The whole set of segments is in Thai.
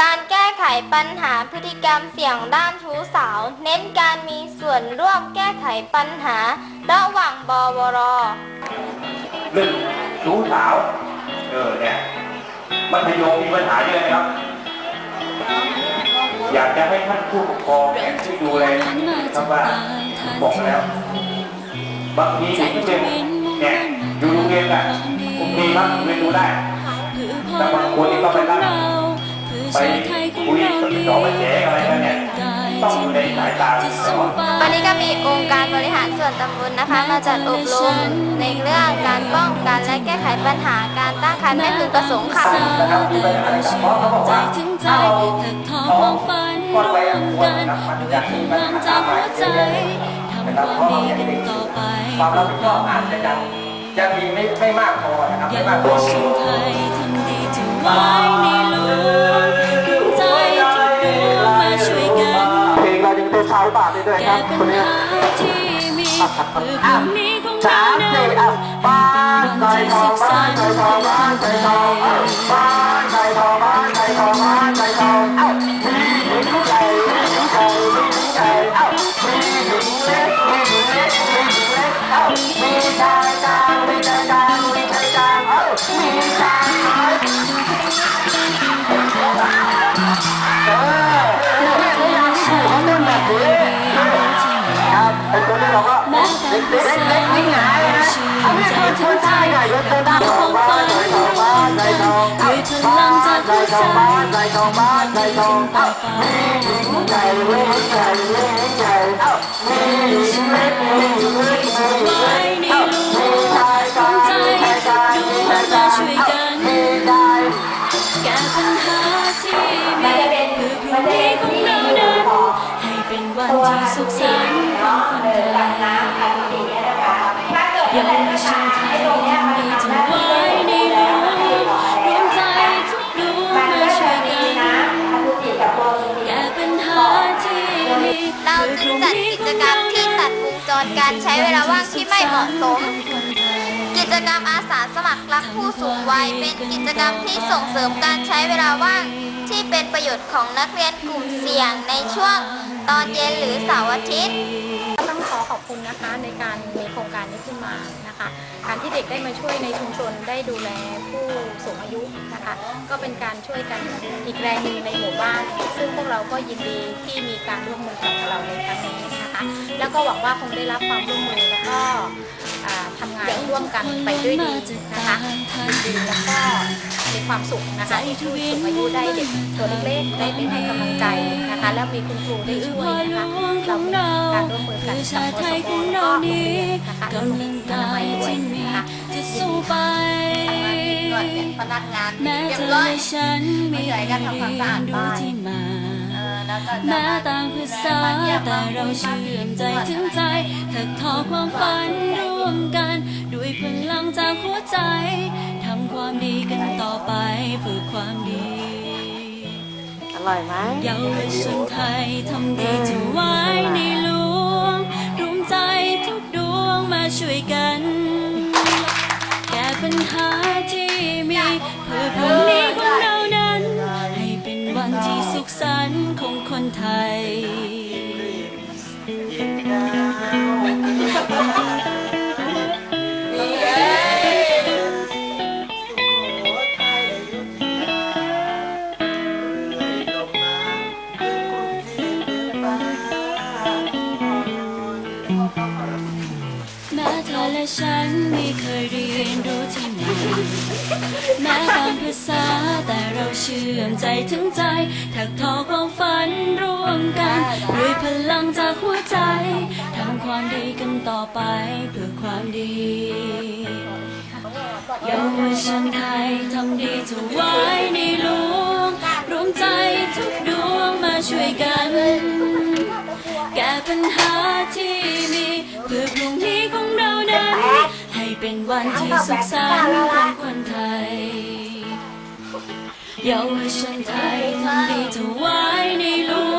การแก้ไขปัญหาพฤติกรรมเสี่ยงด้านชู้สาว เน้นการมีส่วนร่วมแก้ไขปัญหา ระหว่างบวร เรื่องชู้สาว เออเนี่ยมัธยมมีปัญหาเยอะนะครับ อยากจะให้ท่านผู้ปกครองเนี่ยช่วยดูแลครับว่าบอกแล้วบางทีเด็กที่เป็นเนี่ยอยู่โรงเรียนอะผมดีครับเรียนรู้ได้ แต่บางคนนี่ก็ไปนั่ง ไปคุยกับสองไปแฉอะไรกันเนี่ยต้องอยู่ในสายตาที่ตลอดวันนี้ก็มีองค์การบริหารส่วนตำบลนะคะมาจัดอบรมในเรื่องการป้องกันและแก้ไขปัญหาการตั้งครรภ์ไม่พึงประสงค์ค่ะนะครับมีปัญหาอะไรกันเพราะเขาบอกว่าถึงใจถ้าเราถักทอความฝันก่อนร่ไปวอะมควรกันนะครับมันด้วยจะพมีปัญลังหาจากหหัลาวยใจเรื่องทำนะครับคเพวามราะดีว่ากันต่อไปความรับผิดชอบอาจจะยังยังมีไม่ไม่มากพอนะครับอไม่ยากมากพให้อ คแก้รับปัคนนี้หาที่มีเพื่อพรุ่งนี้ของเราสามนั้สี่อ้านใจทองบ้านใจทองบ้าคนใจทองบ้านใจทองบ้านใจทองบ้านใจทองบ้านใจทองอ้ามี ชายแก้ปัญหาที่มีเพื่อพรุ่งนี้ของเรานั้นให้เป็น วันที่สุขสันต์ของคนไทยเยาวชนไทยทำดีทำไว้ในหลวงรวมใจทุกดวงมาช่วยกันแก้ปัญหาที่มีเราจึงจัดกิจกรรมที่ตัดวงจรการใช้เวลาว่างที่ไม่เหมาะสมกิจกรรมอาสาสมัครรักผู้สูงวัยเป็นกิจกรรมที่ส่งเสริมการใช้เวลาว่าง เป็นประโยชน์ของนักเรียนกลุ่มเสี่ยงในช่วงตอนเย็นหรือเสาร์อาทิตย์ต้องขอขอบคุณนะคะในการมีโครงการนี้ขึ้นมานะคะ การที่เด็กได้มาช่วยในชุมชนได้ดูแลผู้สูงอายุนะคะ ก็เป็นการช่วยกันอีกแรงหนึ่งในหมู่บ้าน ซึ่งพวกเราก็ยินดีที่มีการร่วมมือกับเราในครั้งนี้นะคะ แล้วก็หวังว่าคงได้รับความร่วมมือแล้วก็อ่าทำงานร่วมกันไปด้วยดีนะคะดีแล้วก็ มีความสุขนะคะที่ผู้สูงอายุได้เด็กตัวเล็กๆได้ได้ให้กำลังใจนะคะ แล้วมีคุณครูได้ช่วยนะคะเรามีการร่วมมือกันคือกับชาอติไทสยมของแล้วเราก็โรงนี้เรียนนะคะกำลังอกานามัยยด้วยที่มีนะคะจะสู้ไปส่วนเป็นพนักงานแม้เรียเธบอร้อยและฉันไม่เคยเรียนรู้ที่มาเออแล้วก็จะแม้มาต่างภาษาแต่เราเชื่อมใจถึงใจถักทอความฝันร่วมกัน ด้วยพลังจากหัวใจทำ ความดีกันต่อไปเพื่อความดี อร่อยไหมเยาวชนไทยทำดีถึงไว้ในหลวงรวมใจทุกดวงมาช่วยกัน แก้ปัญหาที่มีเพื่อพรุ่งนี้ของเรานั้น ให้เป็นวันที่สุขสันต์ของคนไทยแกันต่อไปเพื่อความดี เยาวชนไทยทำดีถวายในหลวงรวมใจทุกดวงมาช่วยกัน แก้ปัญหาที่มีเพื่อพรุ่งนี้ของเรานั้นให้เป็นวันที่สุขสันต์ของคนไทย เยาวชนไทยทำดีถวายในหลวง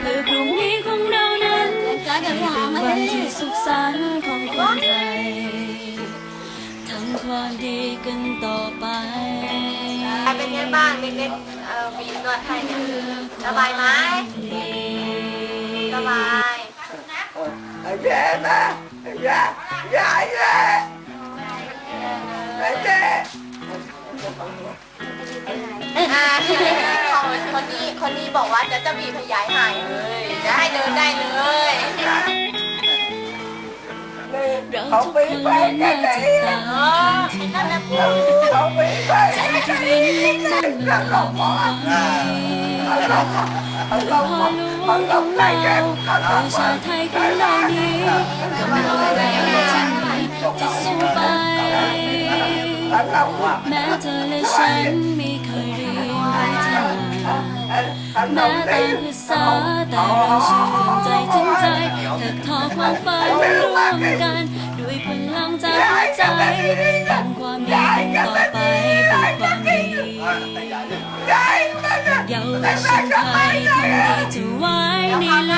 เพื่อพรุ่งนี้ของเรานั้นให้เป็นวันที่สุขสันต์ของคนไทยทำความดีกันต่อไปเป็นไงบ้างเด็กๆเอ่อบีนวดให้เนี่ยสบายไหมสบายแย่นะแย่แย่แย่แย่ อ่าคนนี้คนนี้บอกว่าจะจะบีบขยายหายเลยจะให้เดินได้เลยเราทุกคนล้วนมาจากต่างเออนั่นแหละพูดเขาไม่ไปใจที่เรียนนั้นมันหลอกมาพอรู้ของเราประชาไทยของเรานี้กำลังแรงที่มีจะสู้ไปแม้เธอและฉันไม่เคยเรียนรู้ที่ นแม้ต่างภาษาแต่เราเชื่อมใจถึงใจถักทอความฝันร่วมกัน ด้วยพลังจากหัวใจทำความดีต่อไปด้วยความดีเยาวชนไทยทำดีจะไว้ในหล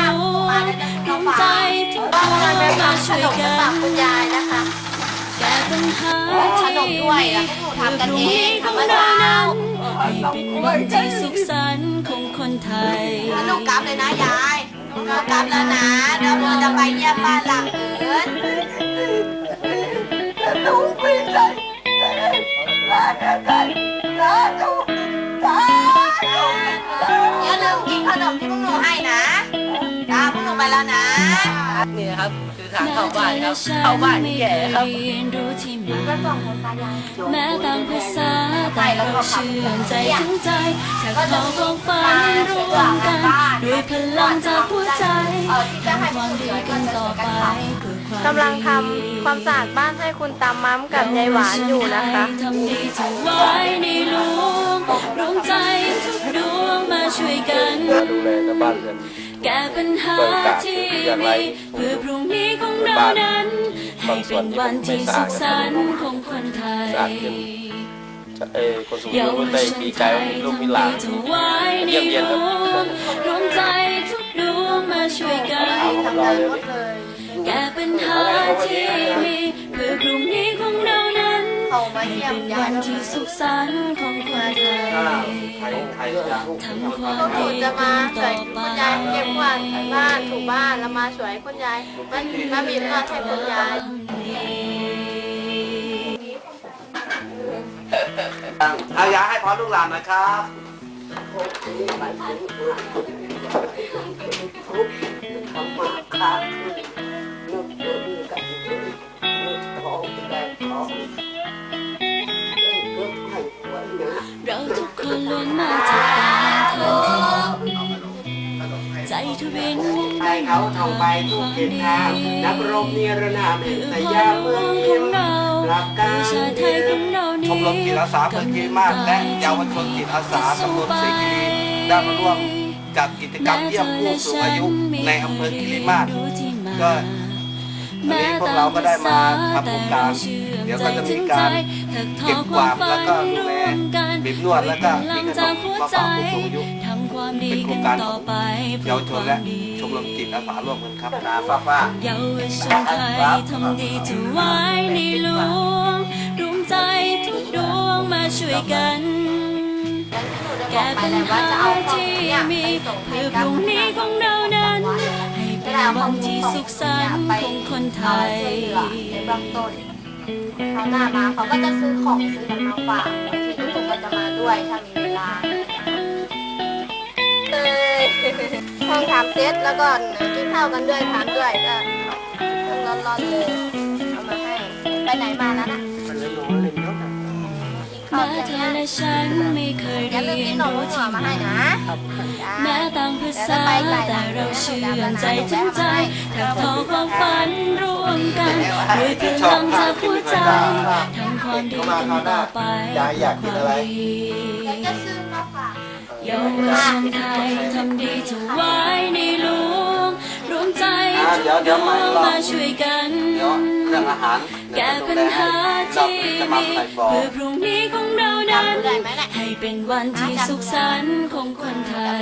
วงรวมใจทุกคนมาช่วยกันแก้ปัญหาที่แล้วพวกหนูทำกันเองธรรมเพื่อพรุ่งนี้ของเรานั้น เป็นวันที่สุขสันต์ของคนไทย ลูกกลับเลยนะยายลูกกลับแล้วนะเดี๋ยวเราจะไปเยี่ยมบ้านหลังอื่นดูไม่ได้ นะครับคือทางเข้าบ้านครับเข้าบ้านแก่ครับเรียนรู้ที่มาแม้ต่างภาษาแต่เราเชื่อมใจถึงใจถ้าเขาความฝันร่วมกันด้วยพลังจากหัวใจทำความดีกันต่อไปเพื่อความกำลังทำความสะอาดบ้านให้คุณตามมัมกับยายหวานอยู่นะคะทำดีถวายในหลวงรวมใจทุกดวงมาช่วยกันดูแลแต่บ้านเรือน แก้ปัญหาที่มีเพื่อพรุ่งนี้ของเรานั้น ให้เป็นวันที่สุขสันต์ของคนไทยเออคนสูงอาเยายุวได้ชนมีไทกายยมีลูกมีหลานยในเยี่ยมเยียนหลครับวงรวมใจทุกดวงมาช่วยกันแก้ปัญหาที่มีเพื่อพรุ่งนี้ เขามาเยี่ยมเป็นยาวัยนที่สุขสันต์ของคนไทยใครใครจะทำความพวกหนูดีจะมาต่ช่วยอคุณไปยายเก็บกวาดบ้านถูบ้านแล้วมาช่วยคุณยายมามาบีบนวดให้คุณยายเอายาให้พรลูกหลานนะครับทำมาค้า มาจากการทำดีใจทวินมุ่งใครมั่นเขาทำไปทุกเขตทางนับรมเนรนามแห่งเพื่อสยามเมืองงขยิ้องเราหลับการระชาไทยของเรานี้ชมรมจิตอาสาเพื่อคีมากและเยาวชนจิตอาสาตำบลเสกีได้มาร่วมจัดกิจกรรมเยี่ยมผู้สูงอายุในอำเภอกิริมาศก็วันนี้พวกเราก็ได้มาทำโครงการ เดี๋ยวก็จะมีการเก็บกวาดแล้วก็ดูแล บีบนวดแล้วก็มีขนมมาฝากผู้สูงอายุเป็นโครงการของเยาวชนและชมรมจิตอาสาร่วมกันครับนะป้าป้าเยาวชนไทยทำดีถวายในหลวงรวมใจทุกดวงมาช่วยกันแก้ปัญหาที่มีเพื่อพรุ่งนี้ของเรานั้นให้เป็นวันที่สุขสันต์ของคนไทยในเบื้องต้นเขาหน้ามาเขาก็จะซื้อของซื้ออะไรมาฝาก จะมาด้วยถ้ามีเวลาเลยห้องถามเซตแล้วก็กินข้าวกันด้วยถามด้วยก็ต้องร้อนๆเลยเอามาให้ไปไหนมาแล้วนะ แม้เที่ยเธงอเนี่ยและฉันไม่เคยอย่าลืมเรีกิยนนนมรู้หัวที่มามาให้นะแม้ต่างภาษาแต่เราเชื่อมใจถึงใจถักทอความฝันร่วมกันด้วยพลังจากหัวใจทำความดีกันต่อไปความดีจะซื้อมาฝากเยาวชนไทยทำดีถวายในหลวงรวม ใจทุกดวงมาช่วยกันเดี๋ยวเรื่องอาหารแก้ปัญหาที่มีเพื่อพรุ่งนี้ของเรานั้นได้ไหมเนี่ยให้เป็นวันที่สุขสันต์ของคนไทย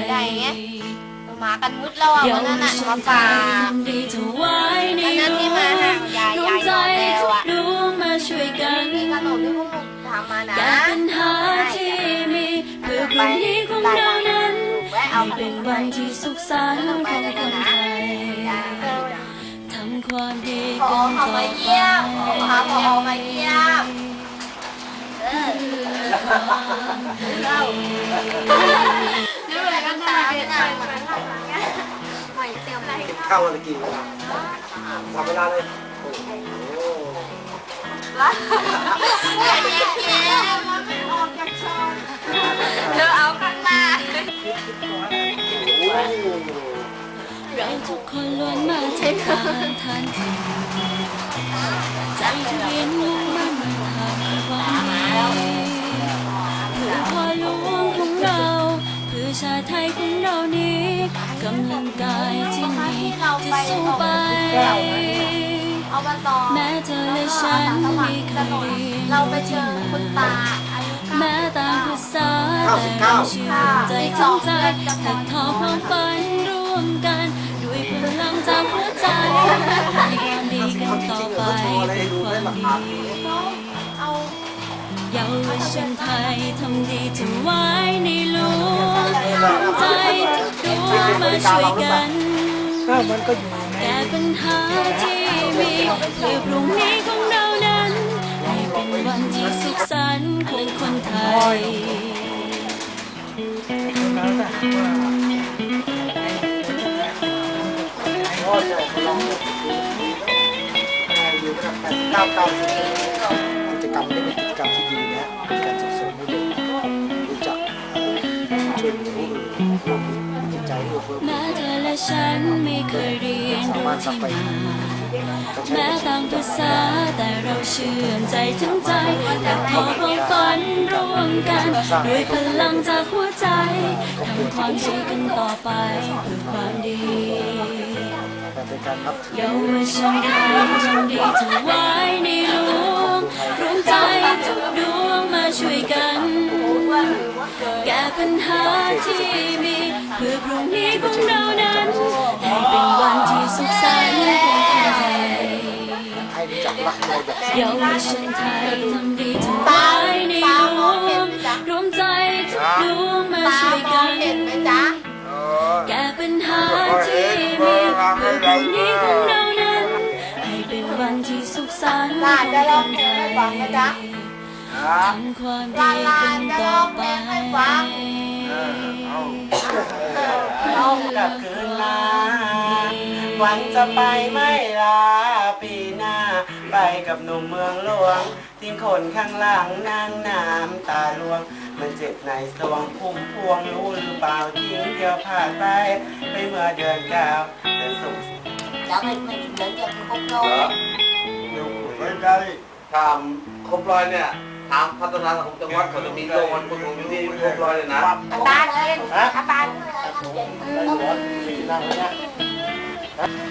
มากันมุดแล้วอะเยาวันวนั้นน่ะชมานไทฝายกทำดีถวายในวันนั้นที่มาหาหลวงยายรวมยายใจนอนแล้วทุกอะดวงมาช่วยกันมีขนมที่พวกมึงทำมานะแก้ปัญหาที่มีเพื่อพรุ่งนี้ของเรานั้นให้เป็นวันที่สุขสันต์ของคนไทยทำ ความดีพอกันเขาต่อมาไปเยี่ยมพอพอมาเยี่ยมเออนี่อะไรกันตาเนี่ยไม่เต็มเลยเข้าวันละกี่เวลาทำเวลาเลยโอ้โหเดี๋ยวเอาข้างหน้า เราทุกคนล้วนมาจากการทานทีใจทุเรียนมุ่งมั่นมาทำความดีเพื่อพ่อหลวงของเรา เพื่อชาติไทยของเรานี้กำลังกายที่มีจะสู้ไป เอามาต่อแม้เธอและฉันไม่เคยเรียนเราไปเจอคุณตาอายุแม้ตามภาษาแต่เราเชื่อใจทั้งใจถักทอความฝัน จากหัวใจทำความดีกันต่อไปเพื่อความดีเอาเยาวชนไทยทำดีถวายในหลวงใจทุกดวงมาช่วยกันแก้ปัญหาที่มีเพื่อพรุ่งนี้ของเรานั้นให้เป็นวันที่สุขสันต์ของคนไทย แต่ว่าโอ้ยลองอยู่กับเก้าเก้ากิจกรรมนี้เป็นกิจกรรมที่ดีนะเป็นการส่งเสริมให้เด็กรู้จักช่วยเหลือผู้อื่นจิตใจเอื้อเฟื้อแม้เธอและฉันไม่เคยเรียนรู้ที่มาแม้ต่างภาษาแต่เราเชื่อมใจถึงใจแต่พอความฝันร่วมกันด้วยพลังจากหัวใจทำความดีกันต่อไปเพื่อความดี เป็นการนับถือเยาวชนไทยทำดีถวายในหลวงรวมใจทุกดวงมาช่วยกัน แก้ปัญหาที่มีเพื่อพรุ่งนี้ของเรานั้นให้เป็นวันที่สุขสันต์ของคนไทยให้รู้จักรักในแบบเยาวชนไทยทำดีถวายในหลวงรวมใจทุกดวงมาตาช่วยมอกังน เพื่อพรุ่งนี้ของเรานั้นให้เป็นวันที่สุขสันต์ลาจะร้องเพลงให้ฟังนะจ๊ะทำความดีกันต่อไปเอากลับคืนมาหวังจะไปไม่ลาปีหน้า ไปกับหนุ่มเมืองหลวง ทิ้งคนข้างหลังนางน้ำตาลวง มันเจ็บในสวงพุ่มพวงรู้หรือเปล่าทิ้งเดียวผ่านไป ไปเมื่อเดือนเก้าเดือนสุข แล้วไม่ไม่เดินจะครบโลเหรอกอยู่ไม่ได้ทำครบร้อยเนี่ยทางพัฒนาสังคมจังหวัดเขาจะมีโรงวันประชุมอยู่ที่ครบร้อยเลยนะตาเล่นอาตาในหลวงมีนั่งเนี่ย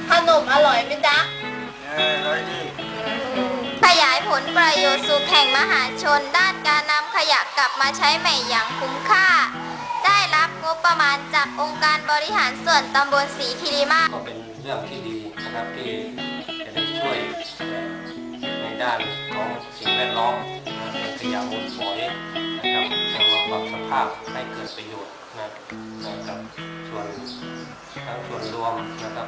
ขนมอร่อยไหมจ๊ะ เออร้อยนี่ขยายผลประโยชน์สู่แห่งมหาชน ด้านการนำขยะกลับมาใช้ใหม่อย่างคุ้มค่า ได้รับงบประมาณจากองค์การบริหารส่วนตำบลศรีคิริมาศ ก็เป็นเรื่องที่ดี นะครับที่จะได้ช่วยในด้านของสิ่งแวดล้อมเป็นขยะมูลฝอยนะครับนำมาปรับสภาพให้เกิดประโยชน์นะนะครับส่วนทั้งส่วนรวมนะครับ